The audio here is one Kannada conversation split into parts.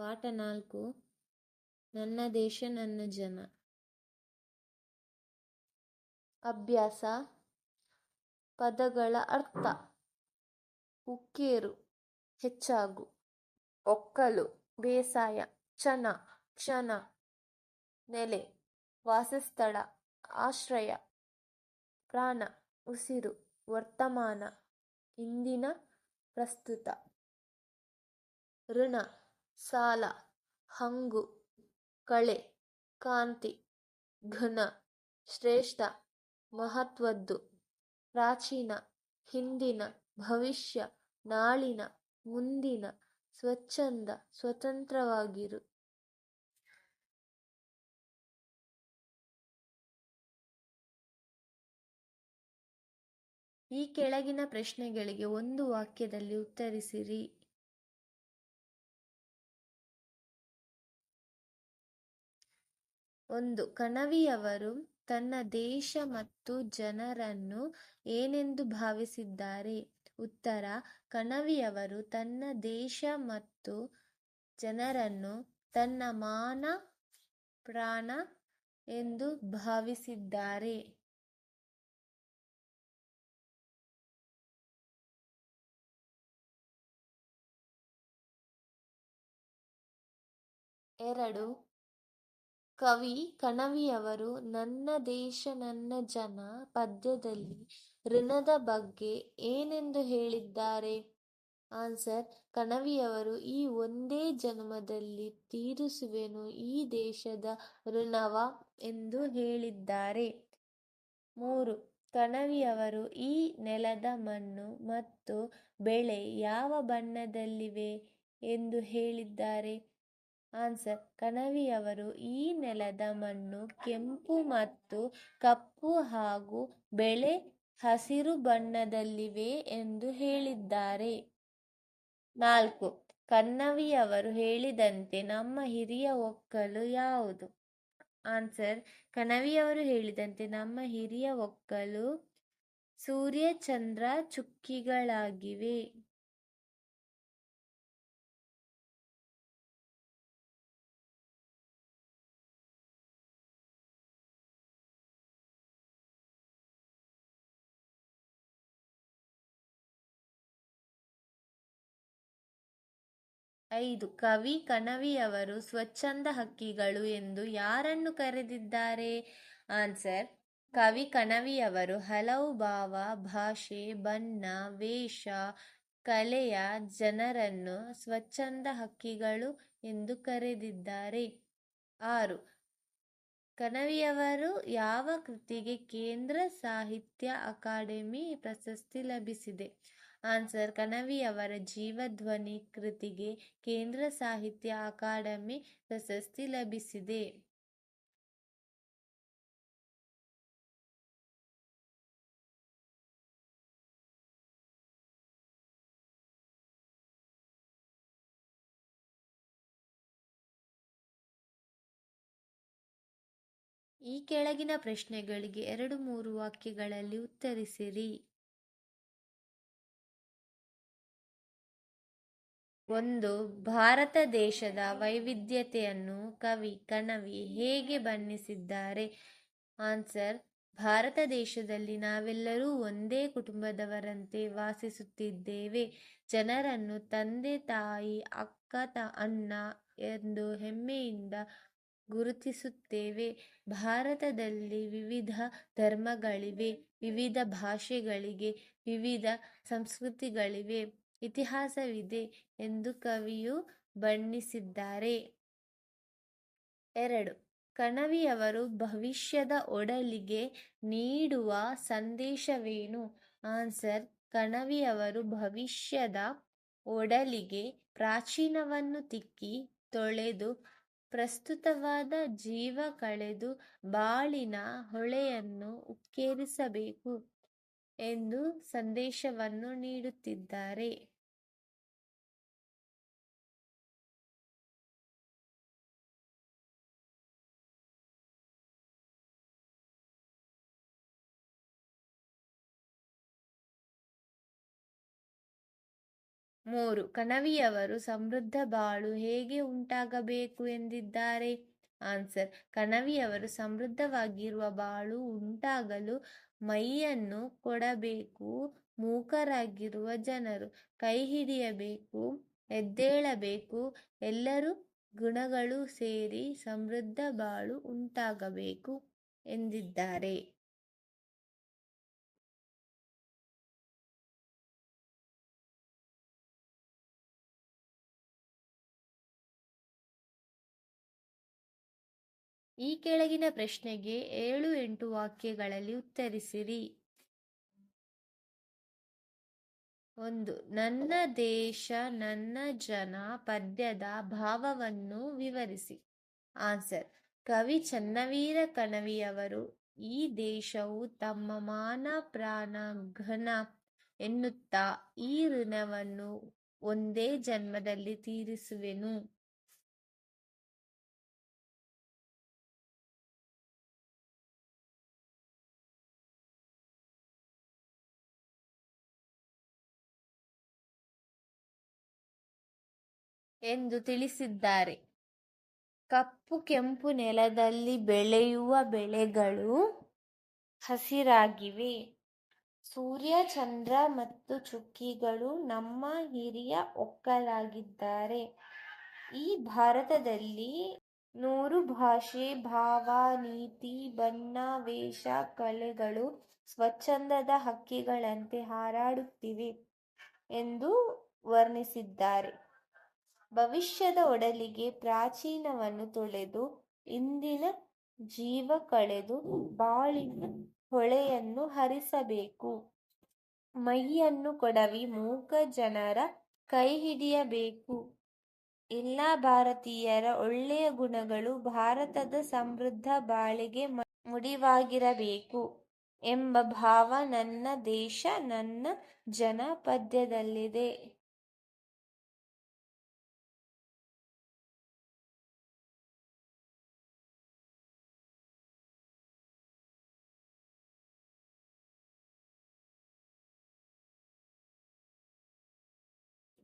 ಪಾಠ ನಾಲ್ಕು, ನನ್ನ ದೇಶ, ನನ್ನ ಜನ. ಅಭ್ಯಾಸ, ಪದಗಳ ಅರ್ಥ. ಉಕ್ಕೇರು, ಹೆಚ್ಚಾಗು. ಒಕ್ಕಲು, ಬೇಸಾಯ ಚನ ಕ್ಷಣ. ನೆಲೆ, ವಾಸಸ್ಥಳ, ಆಶ್ರಯ. ಪ್ರಾಣ, ಉಸಿರು, ವರ್ತಮಾನ. ಇಂದಿನ ಪ್ರಸ್ತುತ. ಋಣ ಸಾಲ, ಹಂಗು, ಕಳೆ, ಕಾಂತಿ, ಘನ, ಶ್ರೇಷ್ಠ, ಮಹತ್ವದ್ದು, ಪ್ರಾಚೀನ, ಹಿಂದಿನ, ಭವಿಷ್ಯ, ನಾಳಿನ, ಮುಂದಿನ, ಸ್ವಚ್ಛಂದ, ಸ್ವತಂತ್ರವಾಗಿರು. ಈ ಕೆಳಗಿನ ಪ್ರಶ್ನೆಗಳಿಗೆ ಒಂದು ವಾಕ್ಯದಲ್ಲಿ ಉತ್ತರಿಸಿರಿ. ಒಂದು, ಕಣವಿಯವರು ತನ್ನ ದೇಶ ಮತ್ತು ಜನರನ್ನು ಏನೆಂದು ಭಾವಿಸಿದ್ದಾರೆ? ಉತ್ತರ, ಕಣವಿಯವರು ತನ್ನ ದೇಶ ಮತ್ತು ಜನರನ್ನು ತನ್ನ ಮಾನ, ಪ್ರಾಣ ಎಂದು ಭಾವಿಸಿದ್ದಾರೆ. ಎರಡು ಕವಿ ಕಣವಿಯವರು ನನ್ನ ದೇಶ, ನನ್ನ ಜನ ಪದ್ಯದಲ್ಲಿ ಋಣದ ಬಗ್ಗೆ ಏನೆಂದು ಹೇಳಿದ್ದಾರೆ? ಆನ್ಸರ್ ಕಣವಿಯವರು ಈ ಒಂದೇ ಜನ್ಮದಲ್ಲಿ ತೀರಿಸುವೆನು ಈ ದೇಶದ ಋಣವ ಎಂದು ಹೇಳಿದ್ದಾರೆ. ಮೂರು ಕಣವಿಯವರು ಈ ನೆಲದ ಮಣ್ಣು ಮತ್ತು ಬೆಳೆ ಯಾವ ಬಣ್ಣದಲ್ಲಿವೆ ಎಂದು ಹೇಳಿದ್ದಾರೆ? ಆನ್ಸರ್ ಕಣವಿಯವರು ಈ ನೆಲದ ಮಣ್ಣು ಕೆಂಪು ಮತ್ತು ಕಪ್ಪು ಹಾಗೂ ಬೆಳೆ ಹಸಿರು ಬಣ್ಣದಲ್ಲಿವೆ ಎಂದು ಹೇಳಿದ್ದಾರೆ. ನಾಲ್ಕು. ಕನ್ನವಿಯವರು ಹೇಳಿದಂತೆ ನಮ್ಮ ಹಿರಿಯ ಒಕ್ಕಲು ಯಾವುದು? ಆನ್ಸರ್ ಕಣವಿಯವರು ಹೇಳಿದಂತೆ ನಮ್ಮ ಹಿರಿಯ ಒಕ್ಕಲು ಸೂರ್ಯ ಚಂದ್ರ ಚುಕ್ಕಿಗಳಾಗಿವೆ. ಐದು, ಕವಿ ಕಣವಿಯವರು ಸ್ವಚ್ಛಂದ ಹಕ್ಕಿಗಳು ಎಂದು ಯಾರನ್ನು ಕರೆದಿದ್ದಾರೆ? ಆನ್ಸರ್, ಕವಿ ಕಣವಿಯವರು ಹಲವು ಭಾವ, ಭಾಷೆ, ಬಣ್ಣ, ವೇಷ, ಕಲೆಯ ಜನರನ್ನು ಸ್ವಚ್ಛಂದ ಹಕ್ಕಿಗಳು ಎಂದು ಕರೆದಿದ್ದಾರೆ. ಆರು ಕಣವಿಯವರು ಯಾವ ಕೃತಿಗೆ ಕೇಂದ್ರ ಸಾಹಿತ್ಯ ಅಕಾಡೆಮಿ ಪ್ರಶಸ್ತಿ ಲಭಿಸಿದೆ? ಆನ್ಸರ್, ಕಣವಿಯವರ ಜೀವಧ್ವನಿ ಕೃತಿಗೆ ಕೇಂದ್ರ ಸಾಹಿತ್ಯ ಅಕಾಡೆಮಿ ಪ್ರಶಸ್ತಿ ಲಭಿಸಿದೆ. ಈ ಕೆಳಗಿನ ಪ್ರಶ್ನೆಗಳಿಗೆ ಎರಡು ಮೂರು ವಾಕ್ಯಗಳಲ್ಲಿ ಉತ್ತರಿಸಿರಿ. ಒಂದು, ಭಾರತ ದೇಶದ ವೈವಿಧ್ಯತೆಯನ್ನು ಕವಿ, ಕಣವಿ ಹೇಗೆ ಬಣ್ಣಿಸಿದ್ದಾರೆ? ಆನ್ಸರ್, ಭಾರತ ದೇಶದಲ್ಲಿ ನಾವೆಲ್ಲರೂ ಒಂದೇ ಕುಟುಂಬದವರಂತೆ ವಾಸಿಸುತ್ತಿದ್ದೇವೆ. ಜನರನ್ನು ತಂದೆ, ತಾಯಿ, ಅಕ್ಕ, ತ, ಅಣ್ಣ ಎಂದು ಹೆಮ್ಮೆಯಿಂದ ಗುರುತಿಸುತ್ತೇವೆ. ಭಾರತದಲ್ಲಿ ವಿವಿಧ ಧರ್ಮಗಳಿವೆ, ವಿವಿಧ ಭಾಷೆಗಳಿಗೆ ವಿವಿಧ ಸಂಸ್ಕೃತಿಗಳಿವೆ, ಇತಿಹಾಸವಿದೆ ಎಂದು ಕವಿಯು ಬಣ್ಣಿಸಿದ್ದಾರೆ. ಎರಡು, ಕಣವಿಯವರು ಭವಿಷ್ಯದ ಒಡಲಿಗೆ ನೀಡುವ ಸಂದೇಶವೇನು? ಆನ್ಸರ್, ಕಣವಿಯವರು ಭವಿಷ್ಯದ ಒಡಲಿಗೆ ಪ್ರಾಚೀನವನ್ನು ತಿಕ್ಕಿ ತೊಳೆದು ಪ್ರಸ್ತುತವಾದ ಜೀವ ಕಳೆದು ಬಾಳಿನ ಹೊಳೆಯನ್ನು ಉಕ್ಕೇರಿಸಬೇಕು ಎಂದು ಸಂದೇಶವನ್ನು ನೀಡುತ್ತಿದ್ದಾರೆ. ಮೂರು, ಕಣವಿಯವರು ಸಮೃದ್ಧ ಬಾಳು ಹೇಗೆ ಉಂಟಾಗಬೇಕು ಎಂದಿದ್ದಾರೆ? ಆನ್ಸರ್, ಕಣವಿಯವರು ಸಮೃದ್ಧವಾಗಿರುವ ಬಾಳು ಉಂಟಾಗಲು ಮೈಯನ್ನು ಕೊಡಬೇಕು, ಮೂಕರಾಗಿರುವ ಜನರು ಕೈ ಹಿಡಿಯಬೇಕು, ಎದ್ದೇಳಬೇಕು, ಎಲ್ಲರೂ ಗುಣಗಳು ಸೇರಿ ಸಮೃದ್ಧ ಬಾಳು ಉಂಟಾಗಬೇಕು ಎಂದಿದ್ದಾರೆ. ಈ ಕೆಳಗಿನ ಪ್ರಶ್ನೆಗೆ ಏಳು ಎಂಟು ವಾಕ್ಯಗಳಲ್ಲಿ ಉತ್ತರಿಸಿರಿ. ಒಂದು, ನನ್ನ ದೇಶ, ನನ್ನ ಜನ ಪದ್ಯದ ಭಾವವನ್ನು ವಿವರಿಸಿ. ಆನ್ಸರ್, ಕವಿ ಚನ್ನವೀರ ಕಣವಿಯವರು, ಈ ದೇಶವು ತಮ್ಮ ಮಾನ, ಪ್ರಾಣ, ಘನ ಎನ್ನುತ್ತಾ ಈ ಋಣವನ್ನು ಒಂದೇ ಜನ್ಮದಲ್ಲಿ ತೀರಿಸುವೆನು. ಎಂದು ತಿಳಿಸಿದ್ದಾರೆ. ಕಪ್ಪು ಕೆಂಪು ನೆಲದಲ್ಲಿ ಬೆಳೆಯುವ ಬೆಳೆಗಳು ಹಸಿರಾಗಿವೆ. ಸೂರ್ಯ, ಚಂದ್ರ ಮತ್ತು ಚುಕ್ಕಿಗಳು ನಮ್ಮ ಹಿರಿಯ ಒಕ್ಕಲಾಗಿದ್ದಾರೆ. ಈ ಭಾರತದಲ್ಲಿ ನೂರು ಭಾಷೆ, ಭಾವ, ನೀತಿ, ಬಣ್ಣ, ವೇಷ, ಕಲೆಗಳು ಸ್ವಚ್ಛಂದದ ಹಕ್ಕಿಗಳಂತೆ ಹಾರಾಡುತ್ತಿವೆ ಎಂದು ವರ್ಣಿಸಿದ್ದಾರೆ. ಭವಿಷ್ಯದ ಒಡಲಿಗೆ ಪ್ರಾಚೀನವನ್ನು ತೊಳೆದು ಇಂದಿನ ಜೀವ ಕಳೆದು ಬಾಳಿನ ಹೊಳೆಯನ್ನು ಹರಿಸಬೇಕು. ಮೈಯನ್ನು ಕೊಡವಿ, ಮೂಕ ಜನರ ಕೈ ಹಿಡಿಯಬೇಕು. ಎಲ್ಲ ಭಾರತೀಯರ ಒಳ್ಳೆಯ ಗುಣಗಳು ಭಾರತದ ಸಮೃದ್ಧ ಬಾಳಿಗೆ ಮುಡಿವಾಗಿರಬೇಕು ಎಂಬ ಭಾವ ನನ್ನ ದೇಶ, ನನ್ನ ಜನ ಪದ್ಯದಲ್ಲಿದೆ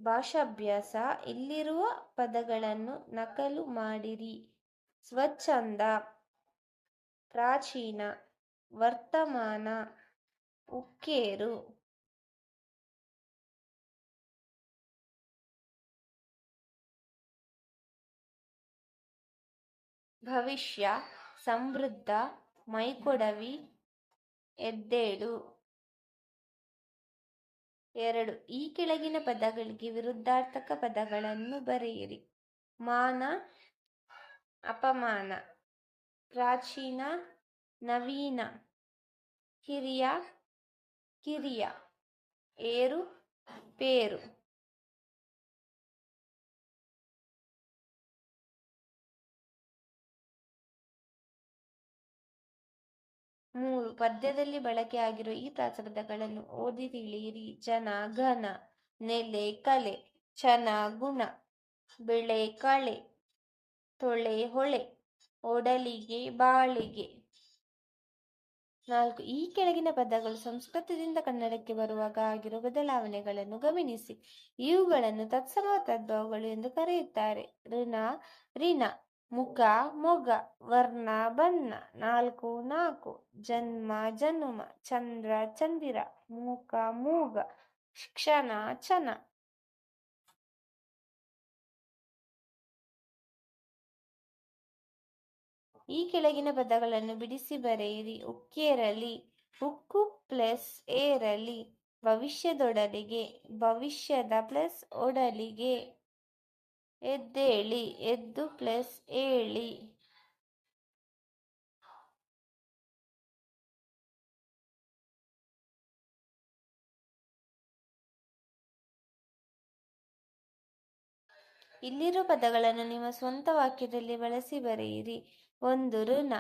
ಭಾಷಾಭ್ಯಾಸ ಇಲ್ಲಿರುವ ಪದಗಳನ್ನು ನಕಲು ಮಾಡಿರಿ. ಸ್ವಚ್ಛಂದ ಪ್ರಾಚೀನ ವರ್ತಮಾನ ಉಕ್ಕೇರು. ಭವಿಷ್ಯ ಸಮೃದ್ಧ ಮೈಕೊಡವಿ ಎದ್ದೇಳು. ಎರಡು, ಈ ಕೆಳಗಿನ ಪದಗಳಿಗೆ ವಿರುದ್ಧಾರ್ಥಕ ಪದಗಳನ್ನು ಬರೆಯಿರಿ. ಮಾನ, ಅಪಮಾನ. ಪ್ರಾಚೀನ, ನವೀನ. ಹಿರಿಯ, ಕಿರಿಯ. ಏರು, ಪೇರು. ಮೂರು, ಪದ್ಯದಲ್ಲಿ ಬಳಕೆಯಾಗಿರುವ ಈ ಪ್ರಾಸಪದಗಳನ್ನು ಓದಿ ತಿಳಿಯಿರಿ. ಜನ ಘನ, ನೆಲೆ, ಕಲೆ, ಚನ, ಗುಣ, ಬೆಳೆ, ಕಳೆ, ತೊಳೆ, ಹೊಳೆ, ಒಡಲಿಗೆ, ಬಾಳಿಗೆ. ನಾಲ್ಕು, ಈ ಕೆಳಗಿನ ಪದಗಳು ಸಂಸ್ಕೃತದಿಂದ ಕನ್ನಡಕ್ಕೆ ಬರುವಾಗ ಆಗಿರುವ ಬದಲಾವಣೆಗಳನ್ನು ಗಮನಿಸಿ. ಇವುಗಳನ್ನು ತತ್ಸಮ ತದ್ಭವಗಳು ಎಂದು ಕರೆಯುತ್ತಾರೆ. ಋಣ, ರಿನ ಮುಖ, ಮೊಗ, ವರ್ಣ, ಬಣ್ಣ, ನಾಲ್ಕು ನಾಲ್ಕು, ಜನ್ಮ, ಜನುಮ, ಚಂದ್ರ, ಚಂದಿರ, ಮೂಕ, ಮೂಗ, ಕ್ಷಣ ಚನ ಈ ಕೆಳಗಿನ ಪದಗಳನ್ನು ಬಿಡಿಸಿ ಬರೆಯಿರಿ. ಉಕ್ಕೇರಲಿ, ಉಕ್ಕು ಪ್ಲಸ್ ಏರಲಿ, ಭವಿಷ್ಯದೊಡಲಿಗೆ, ಭವಿಷ್ಯದ ಪ್ಲಸ್ ಒಡಲಿಗೆ. ಎದ್ದೇಳಿ, ಎದ್ದು ಪ್ಲಸ್ ಏಳಿ. ಇಲ್ಲಿರುವ ಪದಗಳನ್ನು ನಿಮ್ಮ ಸ್ವಂತ ವಾಕ್ಯದಲ್ಲಿ ಬಳಸಿ ಬರೆಯಿರಿ. ಒಂದು ಋಣ.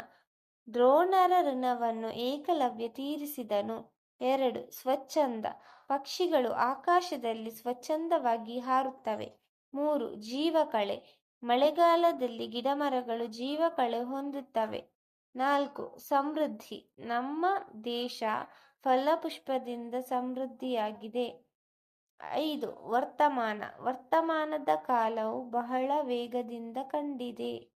ದ್ರೋಣರ ಋಣವನ್ನು ಏಕಲವ್ಯ ತೀರಿಸಿದನು. ಎರಡು, ಸ್ವಚ್ಛಂದ. ಪಕ್ಷಿಗಳು ಆಕಾಶದಲ್ಲಿ ಸ್ವಚ್ಛಂದವಾಗಿ ಹಾರುತ್ತವೆ. ಮೂರು, ಜೀವಕಳೆ. ಮಳೆಗಾಲದಲ್ಲಿ ಗಿಡಮರಗಳು ಜೀವಕಳೆ ಹೊಂದುತ್ತವೆ. ನಾಲ್ಕು, ಸಮೃದ್ಧಿ. ನಮ್ಮ ದೇಶ ಫಲಪುಷ್ಪದಿಂದ ಸಮೃದ್ಧಿಯಾಗಿದೆ. ಐದು, ವರ್ತಮಾನ. ವರ್ತಮಾನದ ಕಾಲವು ಬಹಳ ವೇಗದಿಂದ ಕಂಡಿದೆ.